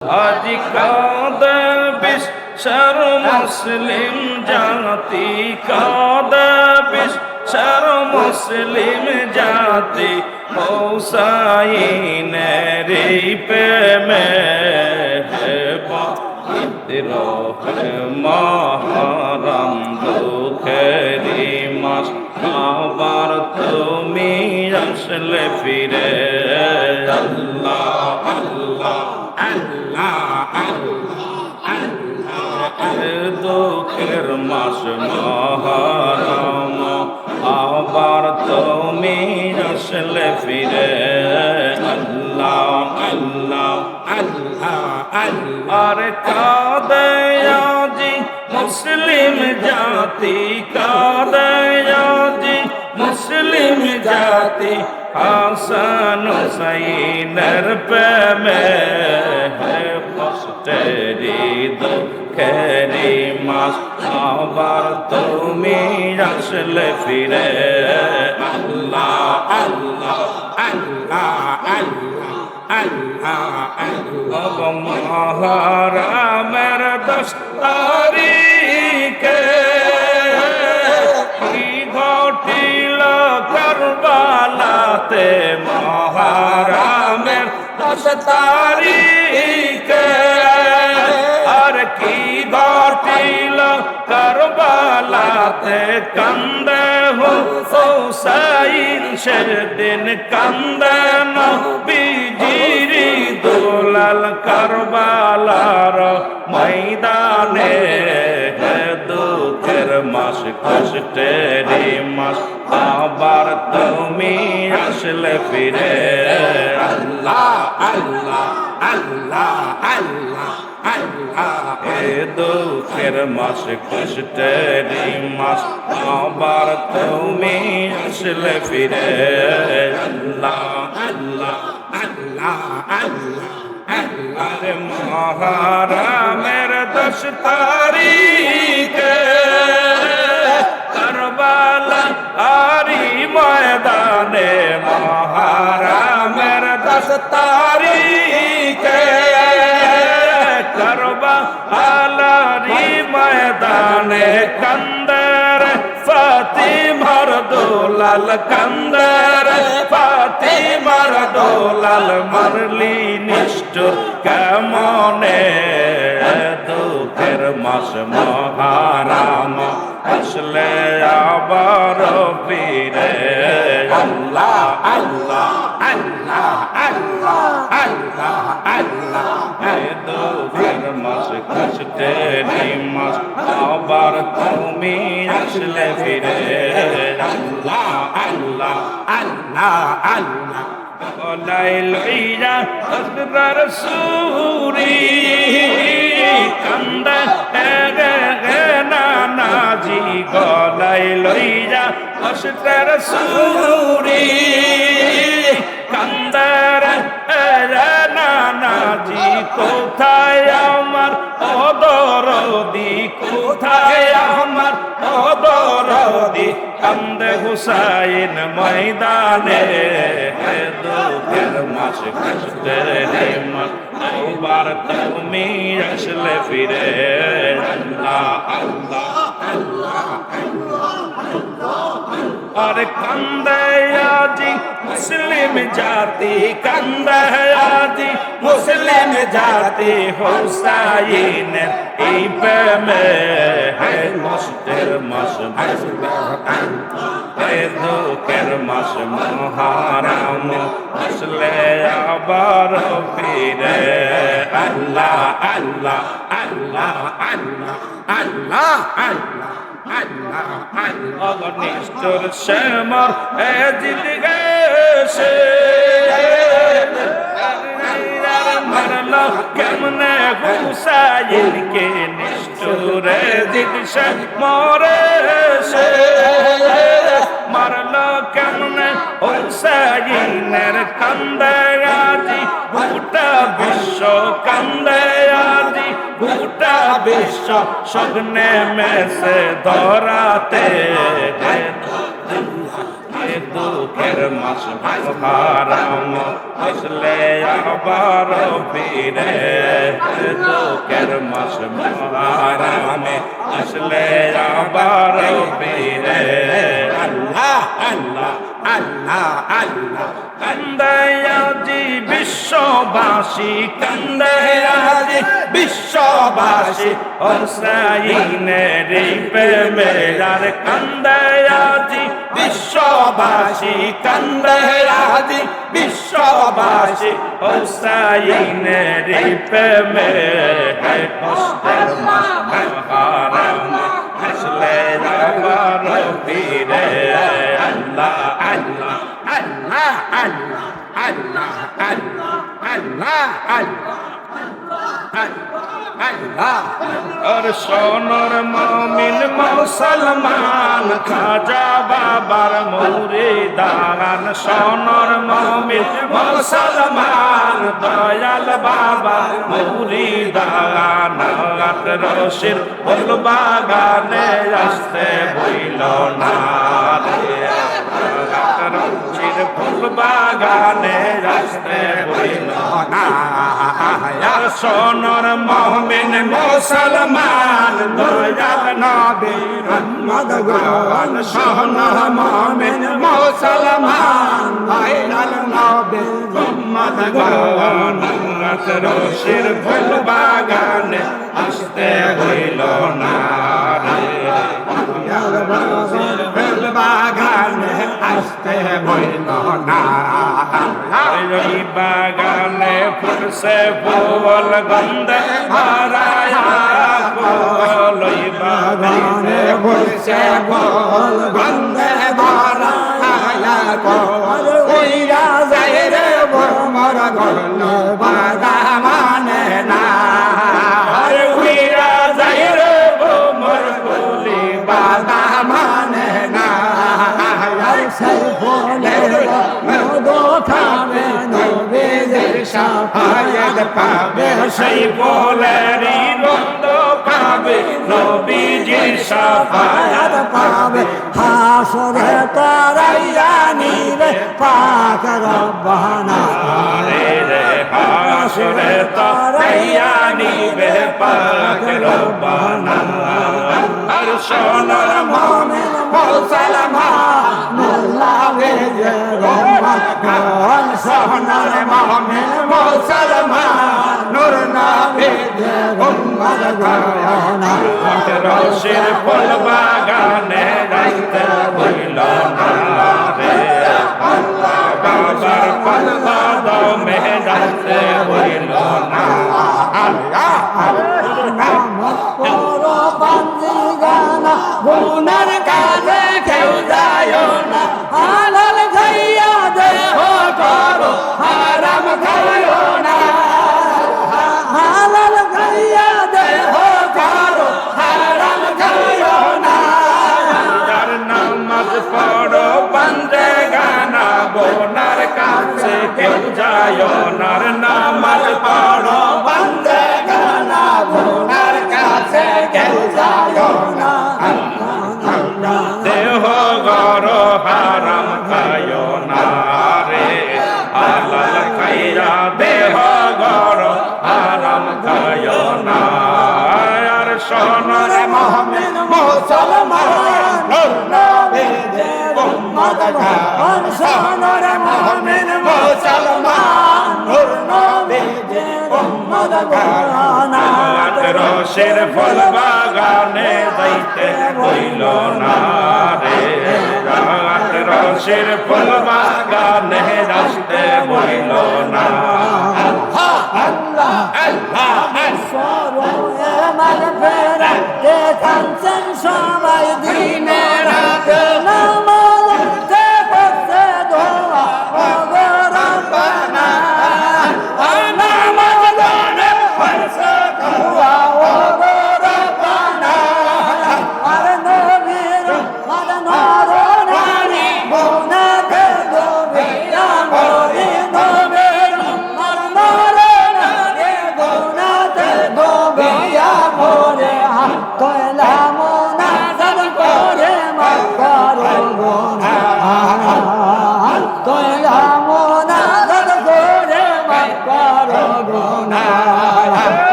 আজ কাদে বিশ্বের মুসলিম জাতি? কাদে বিশ্বের মুসলিম জাতি? হোসাইনের প্রেমে মহারাম দুঃখেরি মাস। আবার তুমি আসলে ফিরে দুঃখের মাস মহারাম আবার তুমি আসলে ফিরে আল্লাহ আল্লাহ আল্লাহ আর কাদে আজি মুসলিম জাতি কাদে আজি মুসলিম জাতি হাসান হুসাইনের প্রেমে আসলে ফিরে। আল্লাহ আল্লাহ আল্লাহ আল্লাহ আল্লাহ। মহারামের দশ তারিখে কি ঘটিল করবালাতে মহারামের দশ তারিখে আর কি ঘটিল করবালাতে কান্দে হুসাইন সেদিন কান্দে নবীজিরি দোলাল করবালার ময়দানে দুঃখের মাস কষ্টেরি মাস। আবার তুমি আসলে ফিরে। আল্লাহ আল্লাহ আল্লাহ আল্লাহ। এ দুঃখের মাস কষ্টেরি মাস। আবার তুমি আসলে ফিরে। আল্লাহ আল্লাহ আল্লাহ আল্লাহ। আরে মহারামের দশ তারিখে করবালা আরি ময়দানে মহারামের দশ তারিখে ময়দানে কন্দর ফাতিমার দোলাল কন্দর ফাতিমার দোলাল মরলি নিষ্ঠুর কেমনে? দুঃখের মাস মহারাম আসলে আবার ফিরে। আল্লাহ আল্লাহ আল্লাহ আল্লাহ আল্লাহ আল্লাহ দুঃখের আসতে নিমাস আবার তুমি আসলে ফিরে। আল্লাহ আল্লাহ আল্লাহ আল্লাহ। সুরি কান্দা নাজি। গলাই লইরা অসতার সুরি কান্দার নানাজি কোথায় অদরদি কোথায় আমার অদরদি কান্দে হুসাইন ময়দানে দুঃখের মাস কষ্টের মাস ওবার তুমি আসলে ফিরে। আর আজি মুসলিম জাতি, কান্দে আজি মুসলিম জাতি হুসাইনের এই প্রেমে হায় মস্তের মাস হায় ধোকের মাস মহারাম, আসলে আবার ফিরে আল্লাহ আল্লাহ আল্লাহ আল্লাহ আল্লাহ আল্লাহ নিষ্ঠুর শ্যামর, এ জিত গেছে। মারল কেমনে হুসাইনকে নিষ্ঠুর জিদ মরে সে? মারল কেমনে? হুসাইনের কান্দে আজি, গোটা বিশ্ব কান্দে আজি, গোটা বিশ্ব সগ্নে মেসে ধরাতে। দুঃখের মাস হারাম আসলে আবার ফিরে দুঃখের মাস হারামে আসলে আবার ফিরে আল্লাহ আল্লাহ আল্লাহ আল্লাহ। কান্দায়াজি বিশ্ববাসী কান্দায়াজি বিশ্ববাসী হোসাইনের প্রেমের কান্দায়াজি বিশ্ববাসী কান্দায়াজি বিশ্ববাসী হোসাইনের প্রেমে কষ্টের আল্লাহ আল্লাহ আল্লাহ আল্লাহ আর সোনর মমিন মুসলমান খাজা বাবার মৌরে দান সোনর মমিন মুসলমান দয়াল বাবা মৌরি দান রশির ফুল বাগানে আসতে বইল না ফুল বাগানে রাস্তে আর সোনর মহমিন মুসলমান দয়াল নবীর মদগান সোনর মহমিন মুসলমান দয়াল নবীর মদগান রাত রোশের ফুল বাগানে আসতে হইল না আসতে বইল না ওই বাগানে ফুটছে ফুল গন্ধে হারায় ওই বাগানে ফুটছে ফুল গন্ধে হারায় ওই রাজায় রে মোর গন্ধ বাগা পাবে সেই বলেরই গন্ধ পাবে নবীজির সাফায়াত পাবে। হাসরে তারাইয়া নিবে পাক রব্বানা। রে রে হাসরে তারাইয়া নিবে পাক রব্বানা। আর সোনার মুমিন মুসলমান মুল্লাহে যে রহমত কোন সোনার মুমিন মুসলমান নূর নবী যে উম্মত গায়না রশির ফুল বাগানে রাইতে হইল না রে বাবার পাল্লা দমে রাইতে হইল না পরো বান্দি গানা গুনার কাজে কেউ বোনার কাছে কেউ যায় নার নামাজ পড়ো অনশনের মুমিন মুসলমান নূর নবী যে উম্মত গোরানা রোশের ফল বাগানে যাইতে হইল না রে রাত রোশের ফল বাগানে যাইতে হইল না আল্লাহ আল্লাহ আল্লাহ আমার ফেরা কে কাঞ্চন সবাই দিনে রাত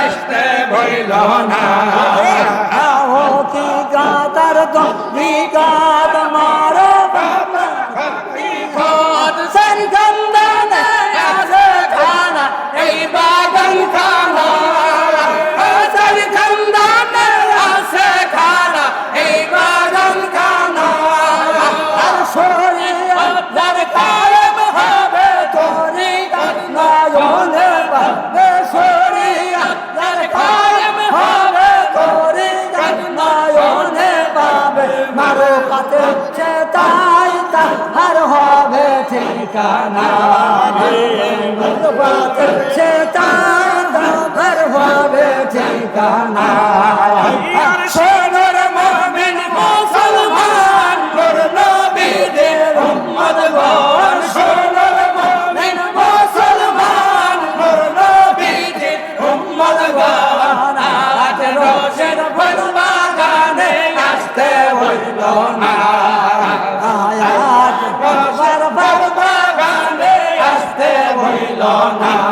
আসতে ভইল না। আহতি গাতার দিগা আমাদের ঠিকানা। সে চাঁদ ভর হবে ঠিকানা। 아,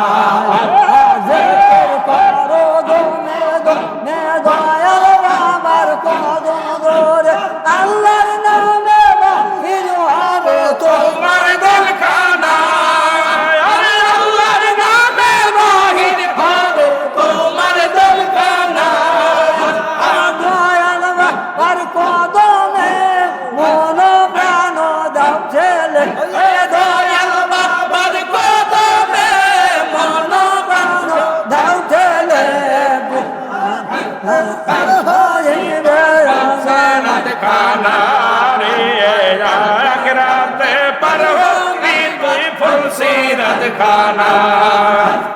ঠিকানা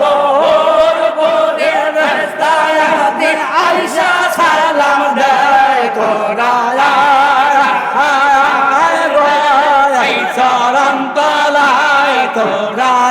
তোর বোনের রাস্তায় দিন আইসা সালাম দেয় তোরা। সালাম তলায় তোরা।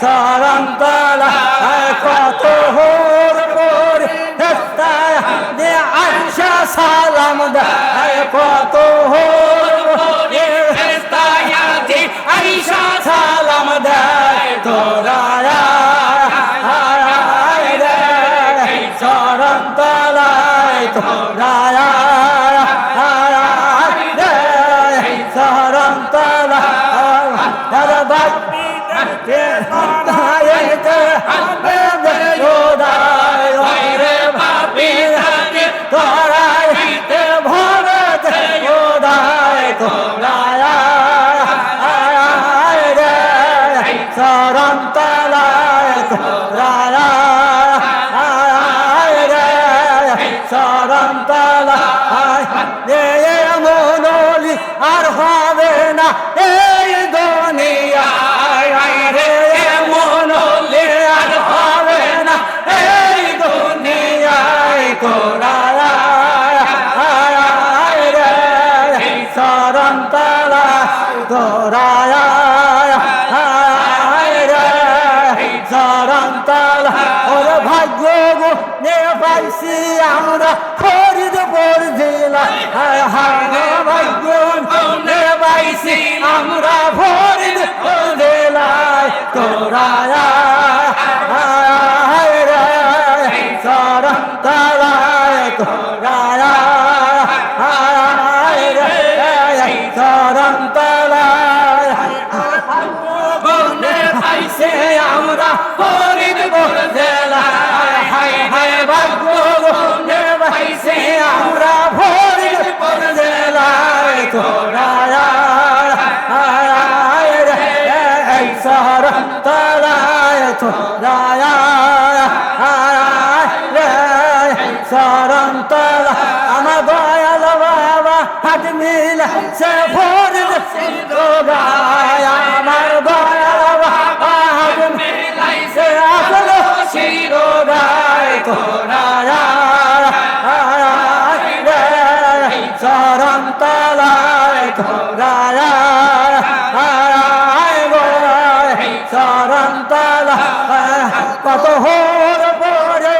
চরণ তলায় কত হোর পর দে আশা সালাম দেয় কত হোর আইসা সালাম দেয় তোরায়া রে চরণ তলায় রে আর হবে না এই দুনিয়ায় রে মনলি আর হবে না এই দুনিয়ায় রে চরণ তলায় তোরায়া। চরন্তলা ওর ভাগ্য নে পাইছি আমরা জেলায় তলায় তোরায়া হায় রে শরণ তলা আমার দয়াল বাবা হাত মিল সে গায় আমার দয়াল বাবা হাত মিল সে আসলো শিরোগায় তোরায়া চরণ তলায় কত হোর পরে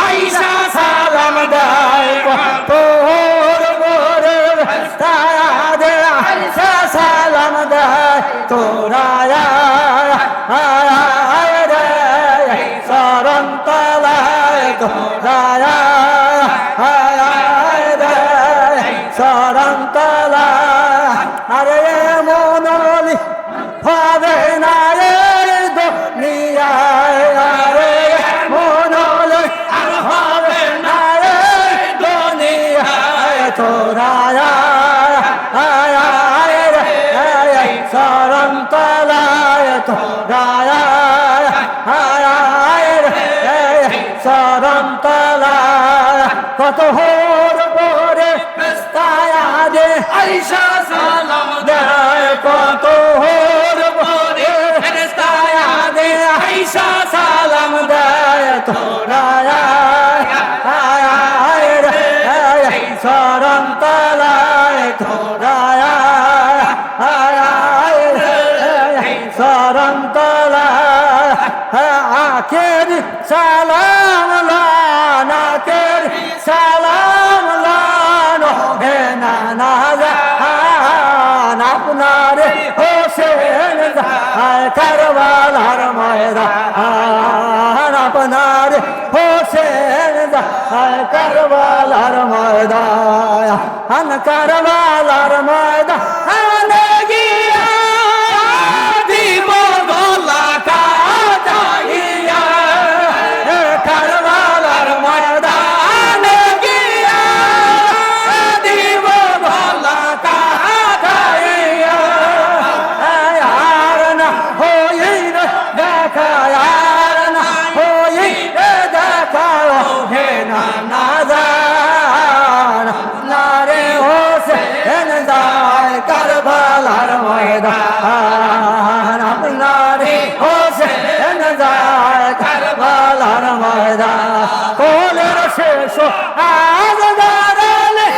আইসা সালাম দেয় কত হোর পরে আইসা সালাম দেয় তোরায়া রে চরণ তলায় কত হোর পরে তায়া দে আইসা সালাম দেয় কত হোর পরে ফেরেশতায়া দে আইসা সালাম দেয় তোরায়া চরণ তলায় তোরায়া চরণ তলায়, আখের আখের সালাম লান হে নানা জাহান, আপনার হোসেন যায় কারবালার ময়দান, আপনার হোসেন যায় কারবালার ময়দান কারবালার ময়দান। শেষ আজ দাঁড়ালে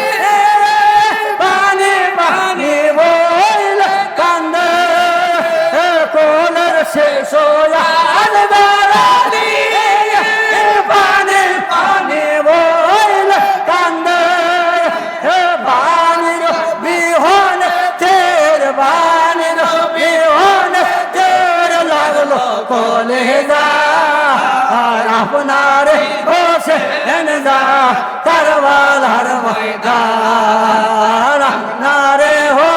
পানি পানি কান্দে। কোলের শেষ আজ দাঁড়ালে পানি পানি বইল কান্দে। বাণীর বিহন তের বাণীর বিহন তের লাগল কোলে যা। আর আপনার যা করবাল হর ময়দান নারে হো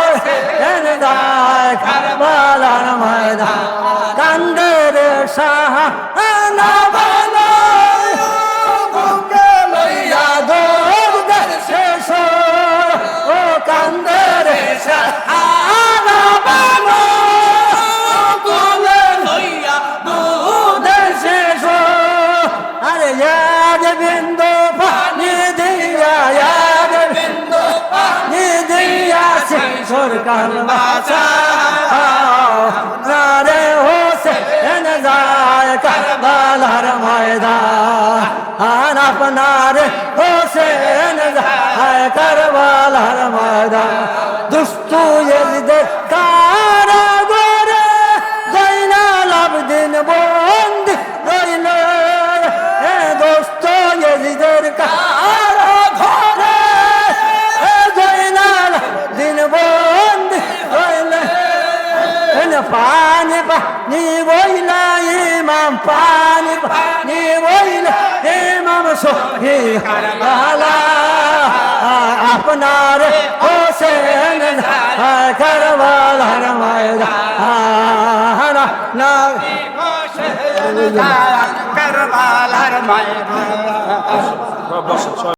যা করবাল হর ময়দান কান্দের সাহা না সরকার বাঁচা রে হোসেন যায় কারবালার ময়দান। আর আপনার হোসেন যায় কারবালার ময়দান। পানি বইলা ইমাম পানি পানি বইলা ইমাম সহি হালা আপনার হোসেন করবালার ময়দান না করবালার মায়ের